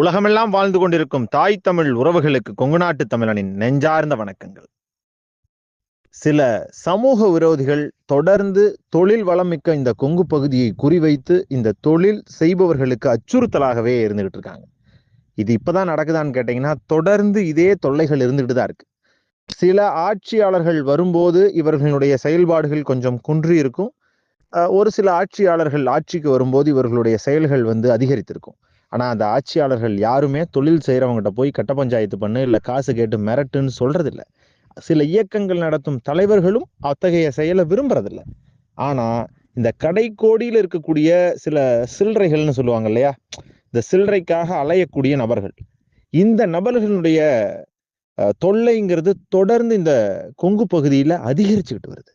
உலகமெல்லாம் வாழ்ந்து கொண்டிருக்கும் தாய் தமிழ் உறவுகளுக்கு கொங்கு நாட்டு தமிழனின் நெஞ்சார்ந்த வணக்கங்கள். சில சமூக விரோதிகள் தொடர்ந்து தொழில் வளம் மிக்க இந்த கொங்கு பகுதியை குறிவைத்து இந்த தொழில் செய்பவர்களுக்கு அச்சுறுத்தலாகவே இருந்துகிட்டு இருக்காங்க. இது இப்பதான் நடக்குதான்னு கேட்டீங்கன்னா தொடர்ந்து இதே தொல்லைகள் இருந்துகிட்டு தான் இருக்கு. சில ஆட்சியாளர்கள் வரும்போது இவர்களுடைய செயல்பாடுகள் கொஞ்சம் குன்றி இருக்கும். ஒரு சில ஆட்சியாளர்கள் ஆட்சிக்கு வரும்போது இவர்களுடைய செயல்கள் வந்து அதிகரித்திருக்கும். ஆனால் அந்த ஆட்சியாளர்கள் யாருமே தொழில் செய்கிறவங்ககிட்ட போய் கட்ட பஞ்சாயத்து பண்ணு இல்லை காசு கேட்டு மிரட்டுன்னு சொல்கிறதில்ல சில இயக்கங்கள் நடத்தும் தலைவர்களும் அத்தகைய செயலை விரும்புறதில்ல. ஆனால் இந்த கடைக்கோடியில் இருக்கக்கூடிய சில சில்லறைகள்னு சொல்லுவாங்க இல்லையா? இந்த சில்லறைக்காக அலையக்கூடிய நபர்கள். இந்த நபர்களுடைய தொல்லைங்கிறது தொடர்ந்து இந்த கொங்கு பகுதியில் அதிகரிச்சுக்கிட்டு வருது.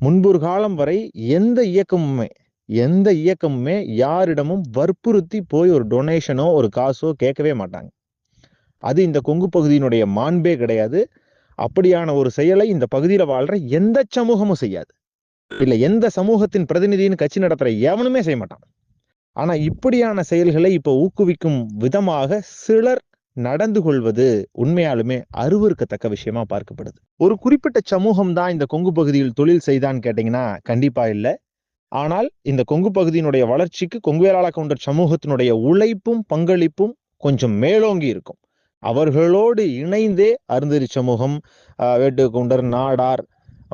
முன்பொரு காலம் வரை எந்த இயக்கமுமே எந்த இயக்கமுமே யாரிடமும் வற்புறுத்தி போய் ஒரு டொனேஷனோ ஒரு காசோ கேட்கவே மாட்டாங்க. அது இந்த கொங்கு பகுதியினுடைய மாண்பே கிடையாது. அப்படியான ஒரு செயலை இந்த பகுதியில் வாழ்ற எந்த சமூகமும் செய்யாது. இல்லை எந்த சமூகத்தின் பிரதிநிதின்னு கட்சி நடத்துற எவனுமே செய்ய மாட்டான். ஆனால் இப்படியான செயல்களை இப்போ ஊக்குவிக்கும் விதமாக சிலர் நடந்து கொள்வது உண்மையாலுமே அருவருக்கத்தக்க விஷயமா பார்க்கப்படுது. ஒரு குறிப்பிட்ட சமூகம் தான் இந்த கொங்கு பகுதியில் தொழில் செய்தான்னு கேட்டீங்கன்னா கண்டிப்பா இல்லை. ஆனால் இந்த கொங்கு பகுதியினுடைய வளர்ச்சிக்கு கொங்கு வேளாள கவுண்டர் சமூகத்தினுடைய உழைப்பும் பங்களிப்பும் கொஞ்சம் மேலோங்கி இருக்கும். அவர்களோடு இணைந்தே அருந்ததி சமூகம் வேட்டு கவுண்டர் நாடார்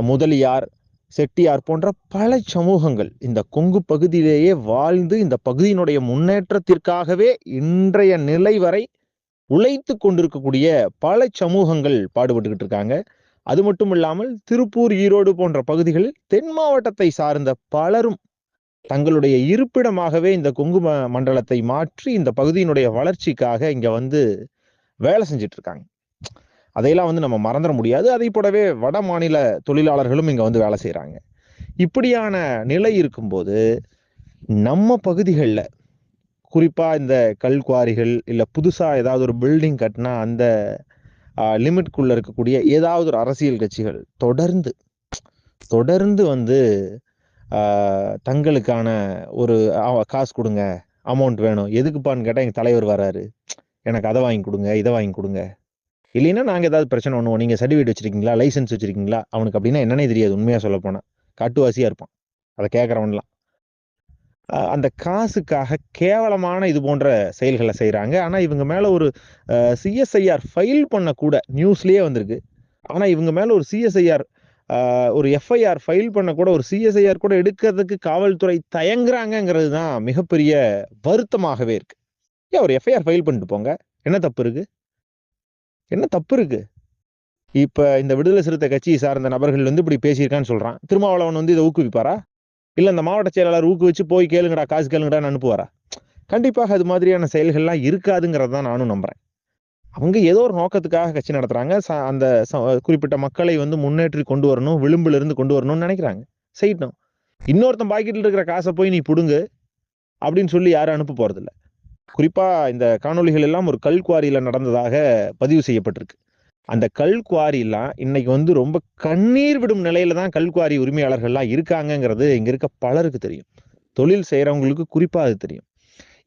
முதலியார் செட்டியார் போன்ற பல சமூகங்கள் இந்த கொங்கு பகுதியிலேயே வாழ்ந்து இந்த பகுதியினுடைய முன்னேற்றத்திற்காகவே இன்றைய நிலை வரை உழைத்து கொண்டிருக்கக்கூடிய பல சமூகங்கள் பாடுபட்டுக்கிட்டு இருக்காங்க. அது மட்டும் இல்லாமல் திருப்பூர் ஈரோடு போன்ற பகுதிகளில் தென் மாவட்டத்தை சார்ந்த பலரும் தங்களுடைய இருப்பிடமாகவே இந்த கொங்கு மண்டலத்தை மாற்றி இந்த பகுதியினுடைய வளர்ச்சிக்காக இங்க வந்து வேலை செஞ்சுட்டு இருக்காங்க அதையெல்லாம் வந்து நம்ம மறந்துட முடியாது. அதை போலவே வட மாநில தொழிலாளர்களும் இங்க வந்து வேலை செய்கிறாங்க இப்படியான நிலை இருக்கும்போது நம்ம பகுதிகளில் குறிப்பா இந்த கல்குவாரிகள் இல்லை புதுசா ஏதாவது ஒரு பில்டிங் கட்டினா அந்த லிமிட்குள்ள இருக்கக்கூடிய ஏதாவது ஒரு அரசியல் கட்சிகள் தொடர்ந்து தொடர்ந்து வந்து தங்களுக்கான ஒரு காசு கொடுங்க அமௌண்ட் வேணும். எதுக்குப்பான்னு கேட்டால் எங்கள் தலைவர் வராரு. எனக்கு அதை வாங்கி கொடுங்க இதை வாங்கி கொடுங்க. இல்லைன்னா நாங்கள் ஏதாவது பிரச்சனை பண்ணுவோம். நீங்கள் சர்டிஃபிகேட் வச்சிருக்கீங்களா? லைசன்ஸ் வச்சுருக்கீங்களா? அவனுக்கு அப்படின்னா என்னன்னே தெரியாது உண்மையாக சொல்ல போனால் காட்டுவாசியாக இருப்பான். அதை கேட்குறவன்லாம். அந்த காசுக்காக கேவலமான இது போன்ற செயல்களை செய்கிறாங்க ஆனால் இவங்க மேலே ஒரு சிஎஸ்ஐஆர் ஃபைல் பண்ணக்கூட நியூஸ்லேயே வந்திருக்கு. ஆனால் இவங்க மேலே ஒரு சிஎஸ்ஐஆர் ஒரு எஃப்ஐஆர் ஃபைல் பண்ணக்கூட ஒரு சிஎஸ்ஐஆர் கூட எடுக்கிறதுக்கு காவல்துறை தயங்குறாங்கங்கிறது தான் மிகப்பெரிய வருத்தமாகவே இருக்கு. ஏன் ஒரு எஃப்ஐஆர் ஃபைல் பண்ணிட்டு போங்க? என்ன தப்பு இருக்கு? என்ன தப்பு இருக்கு? இப்போ இந்த விடுதலை சிறுத்தை கட்சியை சார்ந்த நபர்கள் வந்து இப்படி பேசியிருக்கான்னு சொல்கிறான் திருமாவளவன் வந்து இதை ஊக்குவிப்பாரா? இல்லை இந்த மாவட்ட செயலாளர் ஊக்குவிச்சு போய் கேளுங்கடா காசு கேளுங்கடான்னு அனுப்புவாரா? கண்டிப்பாக அது மாதிரியான செயல்கள்லாம் இருக்காதுங்கிறத தான் நானும் நம்புறேன். அவங்க ஏதோ ஒரு நோக்கத்துக்காக கட்சி நடத்துறாங்க. ச- அந்த ச- குறிப்பிட்ட மக்களை வந்து முன்னேற்றி கொண்டு வரணும் விளிம்பிலிருந்து கொண்டு வரணும்னு நினைக்கிறாங்க. செய்யட்டும். இன்னொருத்தன் பாக்கெட்டில் இருக்கிற காசை போய் நீ பிடுங்கு அப்படின்னு சொல்லி யாரும் அனுப்ப போறதில்ல. குறிப்பாக இந்த காணொளிகள் எல்லாம் ஒரு கல் குவாரியில் நடந்ததாக பதிவு செய்யப்பட்டிருக்கு. அந்த கல் குவாரிலாம் இன்னைக்கு வந்து ரொம்ப கண்ணீர் விடும் நிலையில தான் கல் குவாரி உரிமையாளர்கள்லாம் இருக்காங்கங்கிறது இங்க இருக்க பலருக்கு தெரியும். தொழில் செய்கிறவங்களுக்கு குறிப்பாக அது தெரியும்.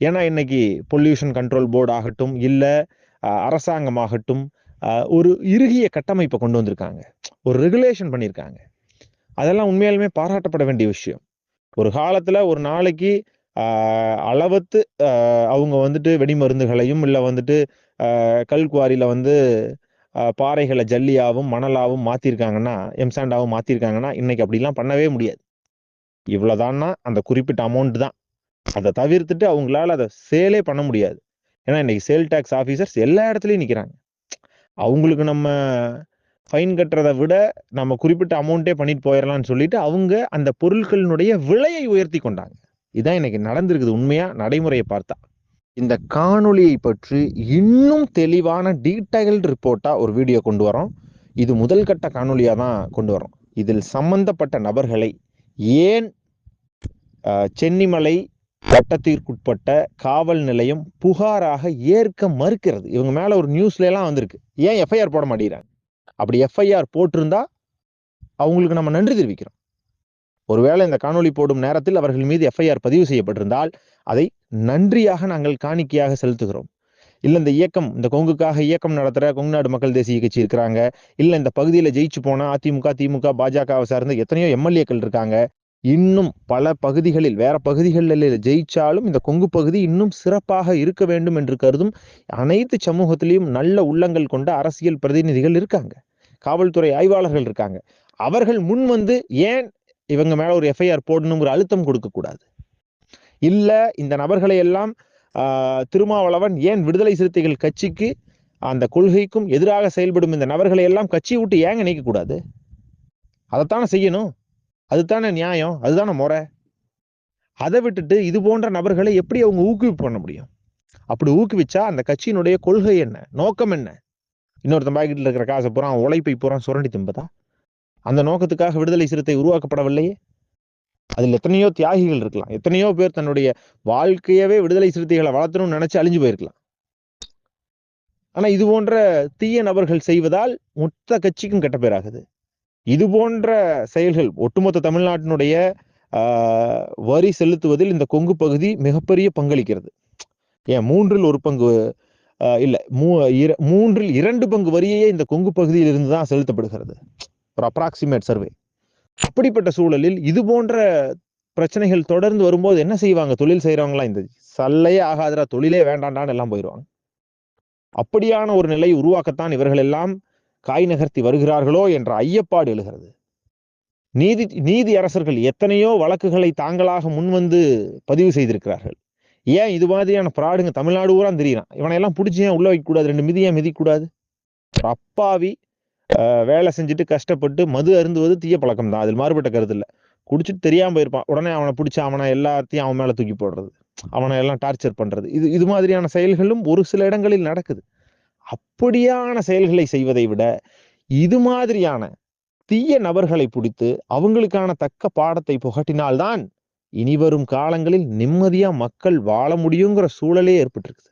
ஏன்னா இன்னைக்கு பொல்யூஷன் கண்ட்ரோல் போர்டு ஆகட்டும் இல்லை அரசாங்கமாகட்டும் ஒரு இறுகிய கட்டமைப்பை கொண்டு வந்திருக்காங்க. ஒரு ரெகுலேஷன் பண்ணியிருக்காங்க அதெல்லாம் உண்மையாலுமே பாராட்டப்பட வேண்டிய விஷயம். ஒரு காலத்தில் ஒரு நாளைக்கு அளவத்து அவங்க வந்துட்டு வெடிமருந்துகளையும் இல்லை வந்துட்டு கல் குவாரியில் வந்து பாறைகளை ஜல்லியாகவும் மணலாகவும் மாற்றிருக்காங்கன்னா எம்சாண்டாவும் மாற்றிருக்காங்கன்னா இன்றைக்கி அப்படிலாம் பண்ணவே முடியாது. இவ்வளோதான்னா அந்த குறிப்பிட்ட அமௌண்ட் தான். அதை தவிர்த்துட்டு அவங்களால அதை சேலே பண்ண முடியாது. ஏன்னா இன்னைக்கு சேல் டேக்ஸ் ஆஃபீஸர்ஸ் எல்லா இடத்துலையும் நிற்கிறாங்க அவங்களுக்கு நம்ம ஃபைன் கட்டுறதை விட நம்ம குறிப்பிட்ட அமௌண்ட்டே பண்ணிட்டு போயிடலாம்னு சொல்லிட்டு அவங்க அந்த பொருட்களினுடைய விலையை உயர்த்தி கொண்டாங்க. இதான் இன்னைக்கு நடந்திருக்குது உண்மையாக நடைமுறையை பார்த்தா. இந்த காணொளியை பற்றி இன்னும் தெளிவான டீடைல்டு ரிப்போர்ட்டாக ஒரு வீடியோ கொண்டு வரோம். இது முதல் கட்ட காணொலியாக தான் கொண்டு வரோம். இதில் சம்பந்தப்பட்ட நபர்களை ஏன் சென்னிமலை வட்டத்திற்குட்பட்ட காவல் நிலையம் புகாராக ஏற்க மறுக்கிறது? இவங்க மேலே ஒரு நியூஸ்லாம் வந்திருக்கு. ஏன் எஃப்ஐஆர் போட மாட்டேங்கிறாங்க? அப்படி எஃப்ஐஆர் போட்டிருந்தா அவங்களுக்கு நம்ம நன்றி தெரிவிக்கிறோம். ஒருவேளை இந்த காணொளி போடும் நேரத்தில் அவர்கள் மீது எஃப்ஐஆர் பதிவு செய்யப்பட்டிருந்தால் அதை நன்றியாக நாங்கள் காணிக்கையாக செலுத்துகிறோம். இல்லை இந்த இயக்கம் இந்த கொங்குக்காக இயக்கம் நடத்துகிற கொங்கு நாடு மக்கள் தேசிய கட்சி இருக்கிறாங்க. இல்லை இந்த பகுதியில் ஜெயிச்சு போனால் அதிமுக திமுக பாஜகவை சார்ந்த எத்தனையோ எம்எல்ஏக்கள் இருக்காங்க. இன்னும் பல பகுதிகளில் வேற பகுதிகளில் ஜெயிச்சாலும் இந்த கொங்கு பகுதி இன்னும் சிறப்பாக இருக்க வேண்டும் என்று கருதும் அனைத்து சமூகத்திலையும் நல்ல உள்ளங்கள் கொண்ட அரசியல் பிரதிநிதிகள் இருக்காங்க. காவல்துறை ஆய்வாளர்கள் இருக்காங்க. அவர்கள் முன் வந்து ஏன் இவங்க மேல ஒரு எஃப்ஐஆர் போடணுங்கிற அழுத்தம் கொடுக்க கூடாது. இல்ல இந்த நபர்களை எல்லாம் திருமாவளவன் ஏன் விடுதலை சிறுத்தைகள் கட்சிக்கு அந்த கொள்கைக்கும் எதிராக செயல்படும் இந்த நபர்களை எல்லாம் கட்சியை விட்டு ஏங்க நீக்கக்கூடாது அதைத்தானே செய்யணும். அதுதானே நியாயம். அதுதானே முறை. அதை விட்டுட்டு இது போன்ற நபர்களை எப்படி அவங்க ஊக்குவிப்பு பண்ண முடியும்? அப்படி ஊக்குவிச்சா அந்த கட்சியினுடைய கொள்கை என்ன? நோக்கம் என்ன? இன்னொருத்தன் பாக்கெட்டில் இருக்கிற காசை பூரா உழைப்பை பூரா சுரண்டி திம்பதா? அந்த நோக்கத்துக்காக விடுதலை சிறுத்தை உருவாக்கப்படவில்லையே அதில் எத்தனையோ தியாகிகள் இருக்கலாம். எத்தனையோ பேர் தன்னுடைய வாழ்க்கையவே விடுதலை சிறுத்தைகளை வளர்த்தணும்னு நினைச்சு அழிஞ்சு போயிருக்கலாம். ஆனா இது போன்ற தீய நபர்கள் செய்வதால் மொத்த கட்சிக்கும் கெட்ட பேராகுது இது போன்ற செயல்கள் ஒட்டுமொத்த தமிழ்நாட்டினுடைய ஆஹ், வரி செலுத்துவதில் இந்த கொங்கு பகுதி மிகப்பெரிய பங்களிக்கிறது. ஏன் மூன்றில் ஒரு பங்கு ஆஹ், மூ இர- மூன்றில் இரண்டு பங்கு வரியையே இந்த கொங்கு பகுதியில் இருந்து தான் செலுத்தப்படுகிறது. ஒரு அப்ராக்சிமேட் சர்வே அப்படிப்பட்ட சூழலில் இது போன்ற பிரச்சனைகள் தொடர்ந்து வரும்போது என்ன செய்வாங்க? தொழில் செய்கிறவங்களாம் இந்த சல்லையே ஆகாதரா தொழிலே வேண்டாண்டான்னு எல்லாம் போயிடுவாங்க அப்படியான ஒரு நிலை உருவாக்கத்தான் இவர்கள் எல்லாம் காய் நகர்த்தி வருகிறார்களோ என்ற ஐயப்பாடு எழுகிறது. நீதி நீதி அரசர்கள் எத்தனையோ வழக்குகளை தாங்களாக முன்வந்து பதிவு செய்திருக்கிறார்கள். ஏன் இது மாதிரியான பிராடுங்க தமிழ்நாடு பூரா தெரியுறான். இவனை எல்லாம் பிடிச்சி ஏன் உள்ள வைக்கக்கூடாது? ரெண்டு மிதியா மிதிக்க ஒரு அப்பாவி வேலை செஞ்சுட்டு கஷ்டப்பட்டு மது அருந்துவது தீய பழக்கம் தான் அதில் மாறுபட்ட கருத்து இல்லை. குடிச்சிட்டு தெரியாமல் போயிருப்பான். உடனே அவனை பிடிச்சி அவனை எல்லாத்தையும் அவன் மேலே தூக்கி போடுறது. அவனை எல்லாம் டார்ச்சர் பண்ணுறது இது இது மாதிரியான செயல்களும் ஒரு சில இடங்களில் நடக்குது. அப்படியான செயல்களை செய்வதை விட இது மாதிரியான தீய நபர்களை பிடித்து அவங்களுக்கான தக்க பாடத்தை புகட்டினால்தான் இனிவரும் காலங்களில் நிம்மதியாக மக்கள் வாழ முடியுங்கிற சூழலே ஏற்பட்டிருக்குது.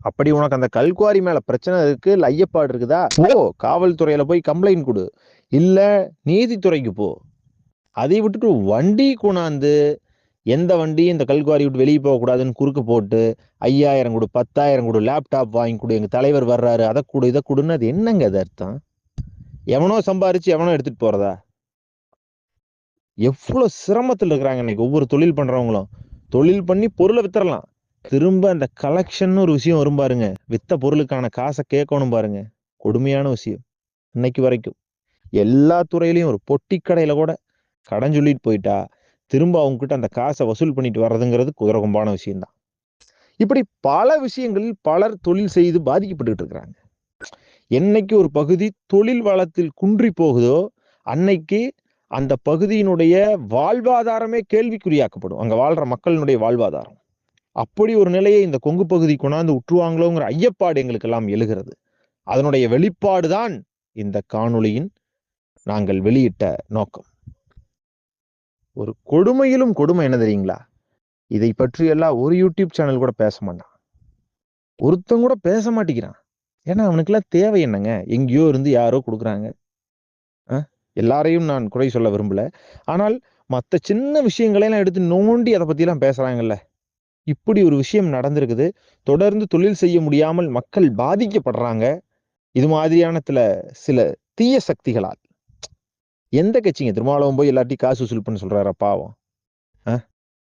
அப்படி உனக்கு அந்த கல்குவாரி மேல பிரச்சனை இருக்கு இல்லை ஐயப்பாடு இருக்குதா? ஓ காவல்துறையில போய் கம்ப்ளைண்ட் கொடு. இல்ல நீதித்துறைக்கு போ. அதை விட்டுட்டு வண்டி கொண்டாந்து எந்த வண்டி இந்த கல்குவாரி விட்டு வெளியே போகக்கூடாதுன்னு குறுக்கு போட்டு ஐயாயிரம் கொடு பத்தாயிரம் கொடு லேப்டாப் வாங்கி கொடு எங்க தலைவர் வர்றாரு அதை கொடு இதை கொடுன்னு அது என்னங்க அது அர்த்தம்? எவனோ சம்பாரிச்சு எவனோ எடுத்துட்டு போறதா? எவ்வளவு சிரமத்தில் இருக்கிறாங்க இன்னைக்கு ஒவ்வொரு தொழில் பண்றவங்களும். தொழில் பண்ணி பொருளை வித்துறலாம் திரும்ப அந்த கலெக்ஷன் ஒரு விஷயம் வரும் பாருங்க. வித்த பொருளுக்கான காசை கேட்கணும் பாருங்க. கொடுமையான விஷயம். இன்னைக்கு வரைக்கும். எல்லா துறையிலையும் ஒரு பொட்டி கடையில கூட கடன் சொல்லிட்டு போயிட்டா திரும்ப அவங்க கிட்ட அந்த காசை வசூல் பண்ணிட்டு வர்றதுங்கிறது குதிரகம்பான விஷயம்தான். இப்படி பல விஷயங்களில் பலர் தொழில் செய்து பாதிக்கப்பட்டுக்கிட்டு இருக்கிறாங்க. என்னைக்கு ஒரு பகுதி தொழில் வளத்தில் குன்றி போகுதோ அன்னைக்கு அந்த பகுதியினுடைய வாழ்வாதாரமே கேள்விக்குறியாக்கப்படும். அங்க வாழ்ற மக்களினுடைய வாழ்வாதாரம். அப்படி ஒரு நிலையை இந்த கொங்கு பகுதி கொண்டாந்து உற்றுவாங்களோங்கிற ஐயப்பாடு எங்களுக்கு எல்லாம் எழுகிறது. அதனுடைய வெளிப்பாடுதான் இந்த காணொளியின் நாங்கள் வெளியிட்ட நோக்கம். ஒரு கொடுமையிலும் கொடுமை என்ன தெரியுங்களா? இதை பற்றி எல்லாம் ஒரு யூடியூப் சேனல் கூட பேச மாட்டான். ஒருத்தன் கூட பேச மாட்டேங்கிறான். ஏன்னா அவனுக்கெல்லாம் தேவை என்னங்க? எங்கேயோ இருந்து யாரோ கொடுக்குறாங்க. எல்லாரையும் நான் குறை சொல்ல விரும்பல. ஆனால் மற்ற சின்ன விஷயங்களையெல்லாம் எடுத்து நோண்டி அதை பற்றிலாம் பேசுறாங்கல்ல. இப்படி ஒரு விஷயம் நடந்திருக்குது. தொடர்ந்து தொழில் செய்ய முடியாமல் மக்கள் பாதிக்கப்படுறாங்க. இது மாதிரியான சில சில தீய சக்திகளால். எந்த கட்சிங்க? திருமாவளவன் போய் எல்லாத்தையும் காசு வசூல் பண்ண சொல்றாரா பாவம்.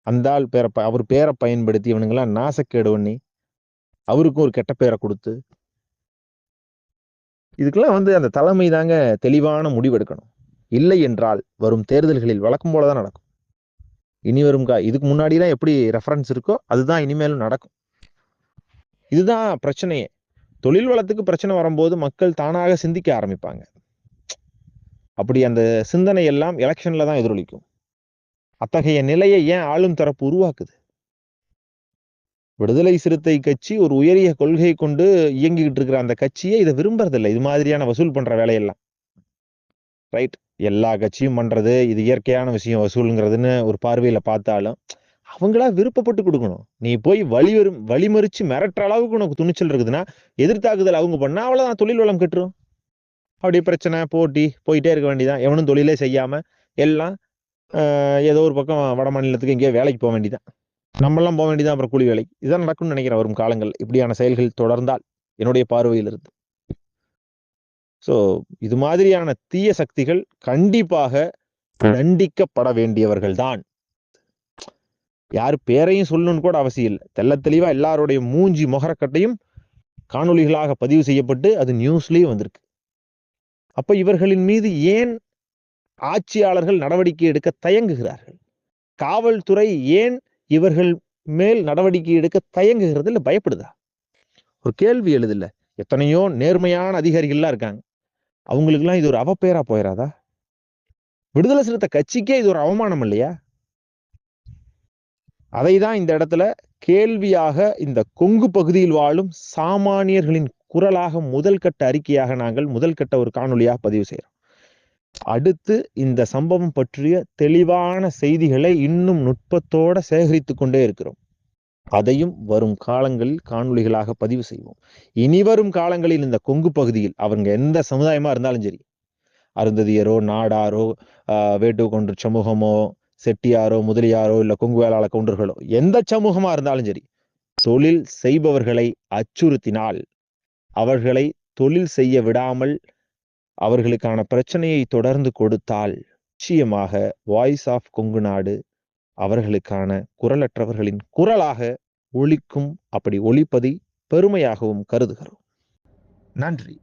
அந்த ஆள் பேரை ப- அவர் பேரை பயன்படுத்தி இவனுங்களாம் நாசக்கேடு பண்ணி அவருக்கும் ஒரு கெட்ட பேரை கொடுத்து. இதுக்கெல்லாம் வந்து அந்த தலைமை தாங்க தெளிவான முடிவெடுக்கணும். இல்லை என்றால் வரும் தேர்தல்களில் வழக்கம் போலதான் நடக்கும். இனி வரும் கா இதுக்கு முன்னாடிலாம் எப்படி ரெஃபரன்ஸ் இருக்கோ அதுதான் இனிமேலும் நடக்கும். இதுதான் பிரச்சனையே. தொழில் வளத்துக்கு பிரச்சனை வரும்போது மக்கள் தானாக சிந்திக்க ஆரம்பிப்பாங்க. அப்படி அந்த சிந்தனை எல்லாம் எலெக்ஷன்ல தான் எதிரொலிக்கும். அத்தகைய நிலையை ஏன் ஆளும் தரப்பு உருவாக்குது? விடுதலை சிறுத்தை கட்சி ஒரு உயரிய கொள்கை கொண்டு இயங்கிக்கிட்டு இருக்கிற அந்த கட்சியே இதை விரும்புறதில்லை. இது மாதிரியான வசூல் பண்ற வேலையெல்லாம். ரைட் எல்லா கட்சியும் பண்ணுறது இது இயற்கையான விஷயம் வசூலுங்கிறதுன்னு ஒரு பார்வையில் பார்த்தாலும் அவங்களா விருப்பப்பட்டு கொடுக்கணும். நீ போய் வழி வரும் வழிமறிச்சு மிரட்டுற அளவுக்கு உனக்கு துணிச்சல் இருக்குதுன்னா எதிர்த்தாக்குதல் அவங்க பண்ணால் அவ்வளோதான் தொழில் வளம் கட்டுரும். அப்படி பிரச்சனை போட்டி போயிட்டே இருக்க வேண்டியதான் எவனும் தொழிலே செய்யாமல் எல்லாம் ஏதோ ஒரு பக்கம் வட மாநிலத்துக்கு எங்கேயோ வேலைக்கு போக வேண்டியதான் நம்மளாம் போக வேண்டியதான் அப்புறம் கூலி வேலை. இதான் நடக்கும்னு நினைக்கிறேன் வரும் காலங்கள். இப்படியான செயல்கள் தொடர்ந்தால் என்னுடைய பார்வையில் இருந்து ஸோ இது மாதிரியான தீய சக்திகள் கண்டிப்பாக தண்டிக்கப்பட வேண்டியவர்கள் தான். யார் பேரையும் சொல்லணும்னு கூட அவசியம் இல்லை. தெள்ள தெளிவா எல்லாருடைய மூஞ்சி முகரக்கட்டையும் காணொளிகளாக பதிவு செய்யப்பட்டு அது நியூஸ்லயும் வந்திருக்கு. அப்ப இவர்களின் மீது ஏன் ஆட்சியாளர்கள் நடவடிக்கை எடுக்க தயங்குகிறார்கள்? காவல்துறை ஏன் இவர்கள் மேல் நடவடிக்கை எடுக்க தயங்குகிறது இல்லை பயப்படுதா? ஒரு கேள்வி எழுதில்ல. எத்தனையோ நேர்மையான அதிகாரிகள்லாம் இருக்காங்க. அவங்களுக்குலாம் இது ஒரு அவப்பேரா போயிடாதா விடுதலை சிறுத்தை கட்சிக்கே இது ஒரு அவமானம் இல்லையா? அதை தான் இந்த இடத்துல கேள்வியாக இந்த கொங்கு பகுதியில் வாழும் சாமானியர்களின் குரலாக முதல் கட்ட அறிக்கையாக நாங்கள் முதல் கட்ட ஒரு காணொலியாக பதிவு செய்கிறோம் அடுத்து இந்த சம்பவம் பற்றிய தெளிவான செய்திகளை இன்னும் நுட்பத்தோட சேகரித்து கொண்டே இருக்கிறோம். அதையும் வரும் காலங்களில் காணொளிகளாக பதிவு செய்வோம். இனி வரும் காலங்களில் இந்த கொங்கு பகுதியில் அவங்க எந்த சமுதாயமா இருந்தாலும் சரி அருந்ததியரோ நாடாரோ வேட்டு கொன்று சமூகமோ செட்டியாரோ முதலியாரோ இல்ல கொங்கு வேளாள கொன்றர்களோ எந்த சமூகமா இருந்தாலும் சரி தொழில் செய்பவர்களை அச்சுறுத்தினால் அவர்களை தொழில் செய்ய விடாமல் அவர்களுக்கான பிரச்சனையை தொடர்ந்து கொடுத்தால் நிச்சயமாக வாய்ஸ் ஆஃப் கொங்கு நாடு அவர்களுக்கான குரலற்றவர்களின் குரலாக ஒழிக்கும் அப்படி ஒழிப்பதை பெருமையாகவும் கருதுகிறோம். நன்றி.